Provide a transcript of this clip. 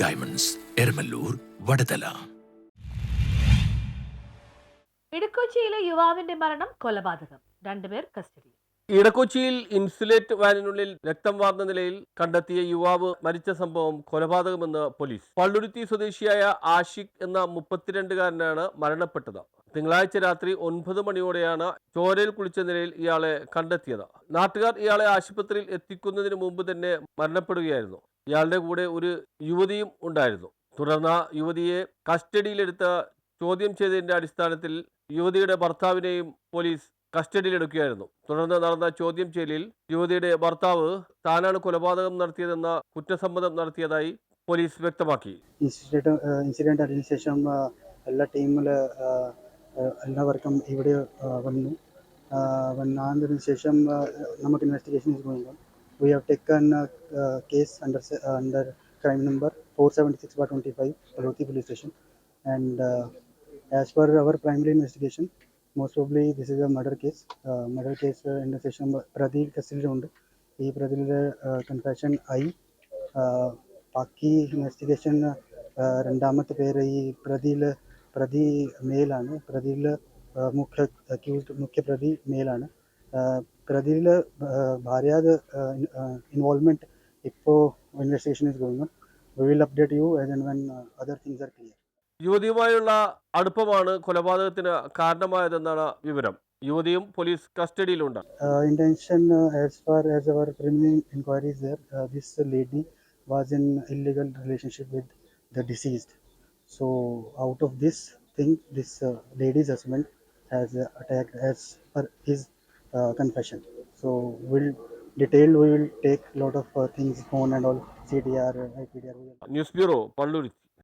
Diamonds Eramalloor Vadathala ഇടക്കൊച്ചിയിലെ യുവാവിന്റെ മരണം കൊലപാതകം. രണ്ടുപേർ കസ്റ്റഡിയിൽ. ഇടക്കൊച്ചിയിൽ ഇൻസുലേറ്റ് വാനിനുള്ളിൽ രക്തം വാർന്ന നിലയിൽ കണ്ടെത്തിയ യുവാവ് മരിച്ച സംഭവം കൊലപാതകമെന്ന് പോലീസ്. പള്ളുരുത്തി സ്വദേശിയായ ആഷിഖ് എന്ന മുപ്പത്തിരണ്ടുകാരനാണ് മരണപ്പെട്ടത്. തിങ്കളാഴ്ച രാത്രി ഒൻപത് മണിയോടെയാണ് ചോരയിൽ കുളിച്ച നിലയിൽ ഇയാളെ കണ്ടെത്തിയത്. നാട്ടുകാർ ഇയാളെ ആശുപത്രിയിൽ എത്തിക്കുന്നതിന് മുമ്പ് തന്നെ മരണപ്പെടുകയായിരുന്നു. ഇയാളുടെ കൂടെ ഒരു യുവതിയും ഉണ്ടായിരുന്നു. തുടർന്ന് യുവതിയെ കസ്റ്റഡിയിലെടുത്ത ചോദ്യം ചെയ്തതിന്റെ അടിസ്ഥാനത്തിൽ യുവതിയുടെ ഭർത്താവിനെയും പോലീസ് കസ്റ്റഡിയിലെടുക്കുകയായിരുന്നു. തുടർന്ന് നടന്ന ചോദ്യം ചെയ്യലിൽ യുവതിയുടെ ഭർത്താവ് താനാണ് കൊലപാതകം നടത്തിയതെന്ന കുറ്റസമ്മതം നടത്തിയതായി പോലീസ് വ്യക്തമാക്കി. ഇൻസിഡന്റ് ഇൻസിഡന്റ് അതിനുശേഷം എല്ലാ ടീമിൽ എല്ലാവർക്കും ഇവിടെ വന്നു. വന്നതിനു ശേഷം നമുക്ക് investigation going we have taken case under under crime number four seventy six bar twenty five Palotti police station and as per our primary investigation most probably this is a murder case murder case എന്റെ ശേഷം പ്രതി കസ്റ്റഡിയിലുണ്ട് ഈ പ്രതിയുടെ confession ആയി. ബാക്കി investigation രണ്ടാമത്തെ പേര് ഈ പ്രതിയിൽ പ്രതി മേലാണ്. പ്രതിയിൽ മുഖ്യ അക്യൂസ്ഡ് മുഖ്യ പ്രതി മേലാണ്. പ്രതിയിൽ ഭാര്യാത് ഇൻവോൾവ്മെന്റ് ഇപ്പോൾ investigation is going on we will update you as and when other things are clear യുവതിയുമായുള്ള അടുപ്പമാണ് കൊലപാതകത്തിന് കാരണമായതെന്നാണ് വിവരം യുവതിയും പോലീസ് കസ്റ്റഡിയിലുണ്ട് uh, uh, uh, uh, husband Uh, confession. So we'll detailed we will take a lot of uh, things phone and all CDR, IPDR. News Bureau, Pallurith.